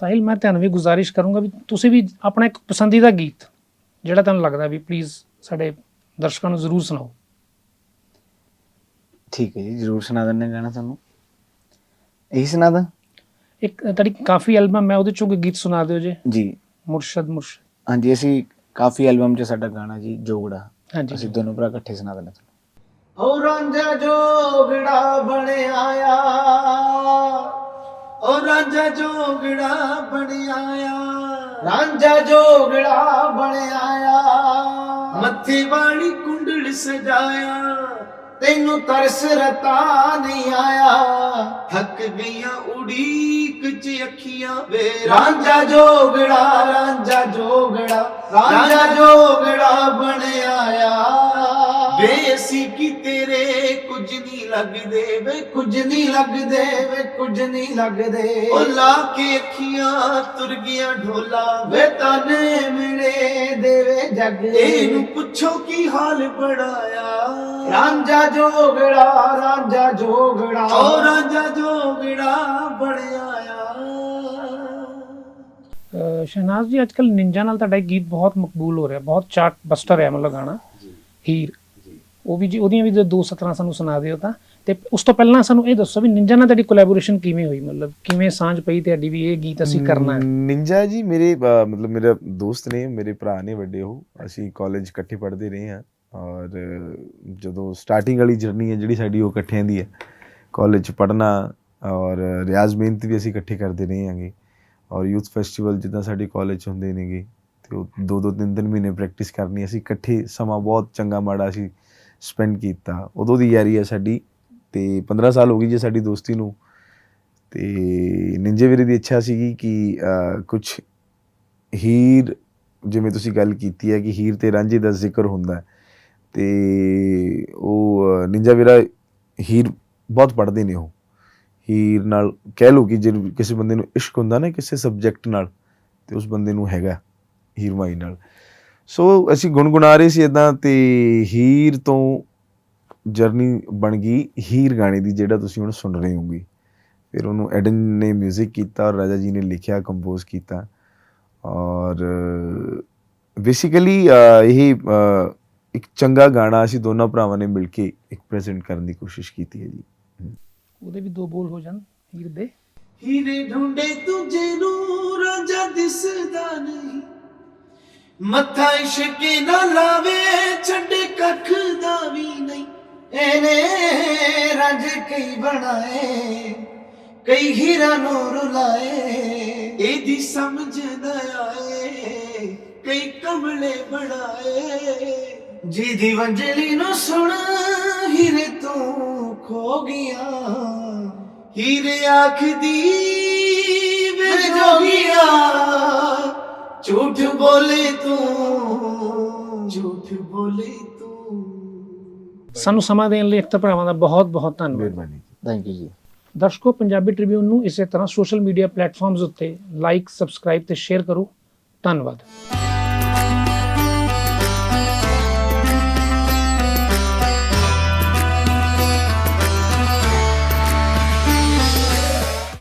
Speaker 3: ਸਾਹਿਲ ਮੈਂ ਤੁਹਾਨੂੰ ਵੀ ਗੁਜ਼ਾਰਿਸ਼ ਕਰੂੰਗਾ ਵੀ ਤੁਸੀਂ ਵੀ ਆਪਣਾ ਇੱਕ ਪਸੰਦੀਦਾ ਗੀਤ ਜਿਹੜਾ ਤੁਹਾਨੂੰ ਲੱਗਦਾ ਵੀ ਪਲੀਜ਼ ਸਾਡੇ ਦਰਸ਼ਕਾਂ ਨੂੰ ਜ਼ਰੂਰ ਸੁਣਾਓ।
Speaker 4: ਠੀਕ ਹੈ ਜੀ ਜਰੂਰ ਸੁਣਾ ਦਿੰਦੇ ਗਾਣਾ ਤੁਹਾਨੂੰ। ਇਹੀ ਸੁਣਾ ਦਾਂ?
Speaker 3: ਇੱਕ ਤੁਹਾਡੀ ਕਾਫੀ ਐਲਬਮ ਹੈ ਉਹਦੇ ਚੋਂ ਕੋਈ ਗੀਤ ਸੁਣਾ ਦਿਓ ਜੇ।
Speaker 4: ਜੀ।
Speaker 3: ਮੁਰਸ਼ਦ ਮੁਰਸ਼ਦ।
Speaker 4: ਹਾਂਜੀ ਅਸੀਂ ਕਾਫੀ ਐਲਬਮ 'ਚ ਸਾਡਾ ਗਾਣਾ ਜੀ ਜੋਗੜਾ।
Speaker 3: ਹਾਂਜੀ।
Speaker 4: ਅਸੀਂ ਦੋਨੋਂ ਭਰਾ ਇਕੱਠੇ ਸੁਣਾ ਦਿੰਦੇ ਤੁਹਾਨੂੰ।
Speaker 1: ਓ ਰਾਂਝਾ ਜੋਗੜਾ ਬਣਿਆ ਆ। ਓ ਰਾਂਝਾ ਜੋਗੜਾ ਬਣਿਆ ਆ। ਰਾਂਝਾ ਜੋਗੜਾ ਬਣਿਆ ਆ। ਮੱਥੇ ਵਾਲੀ ਕੁੰਡਲ ਸਜਾਇਆ। ਤੈਨੂੰ ਤਰਸ ਰਤਾ ਨਹੀਂ ਆਇਆ। ਥੱਕ ਗਈਆਂ ਉਡੀਕ ਚ ਅੱਖੀਆਂ ਵੇ। ਰਾਂਝਾ ਜੋਗੜਾ ਰਾਂਝਾ ਜੋਗੜਾ ਰਾਂਝਾ ਜੋਗੜਾ ਬਣਿਆ ਆ। ਵੇ ਅਸੀਂ ਕੀ ਤੇਰੇ ਕੁਝ ਨਹੀਂ ਲੱਗਦੇ ਵੇ ਕੁਝ ਨਹੀਂ ਲੱਗਦੇ ਵੇ ਕੁਝ ਨਹੀਂ ਲੱਗਦੇ। ਉਹ ਲਾ ਕੇ ਅੱਖੀਆਂ ਤੁਰ ਗਿਆ ਢੋਲਾ ਵੇ ਤਾਨੇ ਮਿਲੇ ਦੇਵੇ ਜੱਗ। ਇਹਨੂੰ ਪੁੱਛੋ ਕੀ ਹਾਲ ਬੜਾਇਆ ਰਾਂਝਾ ਜੋਗੜਾ ਰਾਂਝਾ ਜੋਗੜਾ। ਓ ਰਾਂਝਾ ਜੋਗੜਾ ਬਣਿਆ ਆ।
Speaker 3: ਅਹ ਸ਼ਹਿਨਾਜ਼ ਜੀ ਅੱਜਕੱਲ ਨਿੰਜਾ ਨਾਲ ਤੁਹਾਡਾ ਗੀਤ ਬਹੁਤ ਮਕਬੂਲ ਹੋ ਰਿਹਾ ਬਹੁਤ ਚਾਰਟ ਬਸਟਰ ਹੈ ਮਤਲਬ ਗਾਣਾ। ਹੀਰ। ਉਹ ਵੀ ਜੀ ਉਹਦੀਆਂ ਵੀ ਜੇ ਦੋ ਸਤਰਾਂ ਸਾਨੂੰ ਸੁਣਾ ਦਿਓ ਤਾਂ। ਤੇ ਉਸ ਤੋਂ ਪਹਿਲਾਂ ਸਾਨੂੰ ਇਹ ਦੱਸੋ ਵੀ ਨਿੰਜਾ ਨਾਲ ਤੁਹਾਡੀ ਕੋਲੈਬੋਰੇਸ਼ਨ ਕਿਵੇਂ ਹੋਈ? ਮਤਲਬ ਕਿਵੇਂ ਸਾਂਝ ਪਈ ਤੁਹਾਡੀ ਵੀ ਇਹ ਗੀਤ ਅਸੀਂ ਕਰਨਾ ਹੈ?
Speaker 2: ਨਿੰਜਾ ਜੀ ਮੇਰੇ ਮਤਲਬ ਮੇਰਾ ਦੋਸਤ ਨੇ ਮੇਰੇ ਭਰਾ ਨੇ ਵੱਡੇ ਉਹ। ਅਸੀਂ ਕਾਲਜ ਇਕੱਠੇ ਪੜ੍ਹਦੇ ਰਹੇ ਹਾਂ। ਔਰ ਜਦੋਂ ਸਟਾਰਟਿੰਗ ਵਾਲੀ ਜਰਨੀ ਹੈ ਜਿਹੜੀ ਸਾਡੀ ਉਹ ਇਕੱਠਿਆਂ ਦੀ ਹੈ। ਕਾਲਜ ਚ ਪੜ੍ਹਨਾ ਔਰ ਰਿਆਜ਼ ਮਿਹਨਤ ਵੀ ਅਸੀਂ ਇਕੱਠੇ ਕਰਦੇ ਰਹੇ ਹਾਂਗੇ। ਔਰ ਯੂਥ ਫੈਸਟੀਵਲ ਜਿੱਦਾਂ ਸਾਡੇ ਕਾਲਜ ਚ ਹੁੰਦੇ ਨੇਗੇ ਤੇ ਉਹ ਦੋ ਦੋ ਤਿੰਨ ਤਿੰਨ ਮਹੀਨੇ ਪ੍ਰੈਕਟਿਸ ਕਰਨੀ ਅਸੀਂ ਇਕੱਠੇ ਸਮਾਂ ਬਹੁਤ ਚੰਗਾ ਮਾੜਾ ਅਸੀਂ ਸਪੈਂਡ ਕੀਤਾ। ਉਦੋਂ ਦੀ ਯਾਰੀ ਹੈ ਸਾਡੀ ਤੇ 15 ਸਾਲ ਹੋ ਗਈ ਜੀ ਸਾਡੀ ਦੋਸਤੀ ਨੂੰ। ਤੇ ਨਿੰਜੇ ਵੀਰੇ ਦੀ ਇੱਛਾ ਸੀਗੀ ਕਿ ਕੁਝ ਹੀਰ ਜਿਵੇਂ ਤੁਸੀਂ ਗੱਲ ਕੀਤੀ ਹੈ ਕਿ ਹੀਰ ਤੇ ਰਾਂਝੇ ਦਾ ਜ਼ਿਕਰ ਹੁੰਦਾ ਹੈ। ਤੇ ਉਹ ਅਹ, ਨਿੰਜਾ ਵੀਰਾ ਹੀਰ ਬਹੁਤ ਪੜ੍ਹਦੇ ਨੇ ਉਹ। ਹੀਰ ਨਾਲ ਕਹਿ ਲਓ ਕਿ ਜੇ ਕਿਸੇ ਬੰਦੇ ਨੂੰ ਇਸ਼ਕ ਹੁੰਦਾ ਨਾ ਕਿਸੇ ਸਬਜੈਕਟ ਨਾਲ ਤੇ ਉਸ ਬੰਦੇ ਨੂੰ ਹੈਗਾ ਹੀਰ ਮਾਈ ਨਾਲ। ਸੋ ਅਸੀਂ ਗੁੰਗੁਣਾ ਰਹੇ ਸੀ ਇਦਾਂ ਤੇ ਹੀਰ ਤੋਂ ਜਰਨੀ ਬਣ ਗਈ ਹੀਰ ਗਾਣੇ ਦੀ ਜਿਹੜਾ ਤੁਸੀਂ ਹੁਣ ਸੁਣ ਰਹੇ ਹੋਗੇ ਫਿਰ ਉਹਨੂੰ ਐਡਨ ਨੇ 뮤직 ਕੀਤਾ ਔਰ ਰਾਜਾ ਜੀ ਨੇ ਲਿਖਿਆ ਕੰਪੋਜ਼ ਕੀਤਾ। ਔਰ ਬੇਸਿਕਲੀ ਇਹ ਇੱਕ ਚੰਗਾ ਗਾਣਾ ਅਸੀਂ ਦੋਨਾਂ ਭਰਾਵਾਂ ਨੇ ਮਿਲ ਕੇ ਇੱਕ ਪ੍ਰੈਜ਼ੈਂਟ ਕਰਨ ਦੀ ਕੋਸ਼ਿਸ਼ ਕੀਤੀ ਹੈ ਜੀ।
Speaker 3: ਉਹਦੇ ਵੀ ਦੋ ਬੋਲ ਹੋ ਜਾਣ ਹੀਰ ਦੇ।
Speaker 1: ਹੀਰੇ ਢੂੰਡੇ ਤੁਝੇ ਨੂੰ ਰਾਂਝਾ ਦਿਸਦਾ ਨਹੀਂ। ਮੱਥਾ ਇਸ਼ਕੇ ਨਾ ਲਾਵੇ, ਛੱਡੇ ਕੱਖ ਦਾ ਵੀ ਨਹੀਂ। ਇਹਨੇ ਰੰਜ ਕਈ ਬਣਾਏ, ਕਈ ਹੀਰਾ ਨੂੰ ਰੁਲਾਏ ਇਹਦੀ ਸਮਝ ਨਾ ਆਏ, ਕਈ ਕਮਲੇ ਬਣਾਏ। ਜਿਹਦੀ ਵੰਜਲੀ ਨੂੰ ਸੁਣ ਹੀਰੇ ਤੂੰ ਖੋ ਗਿਆ ਹੀਰੇ ਆਖਦੀ, ਵੇ ਜੋਗੀਆ ਝੂਠ ਬੋਲੇ ਤੂੰ ਝੂਠ ਬੋਲੇ ਤੂੰ
Speaker 3: ਸਾਨੂੰ ਸਮਾਂ ਦੇਣ ਲਈ ਅਖਤਰ ਭਰਾਵਾਂ ਦਾ ਬਹੁਤ ਬਹੁਤ ਧੰਨਵਾਦ।
Speaker 2: ਮਿਹਰਬਾਨੀ
Speaker 4: ਥੈਂਕ ਯੂ ਜੀ।
Speaker 3: ਦਰਸ਼ਕੋ ਪੰਜਾਬੀ ਟ੍ਰਿਬਿਊਨ ਨੂੰ ਇਸੇ ਤਰ੍ਹਾਂ ਸੋਸ਼ਲ ਮੀਡੀਆ ਪਲੇਟਫਾਰਮਸ ਉੱਤੇ ਲਾਈਕ ਸਬਸਕ੍ਰਾਈਬ ਤੇ ਸ਼ੇਅਰ ਕਰੋ। ਧੰਨਵਾਦ।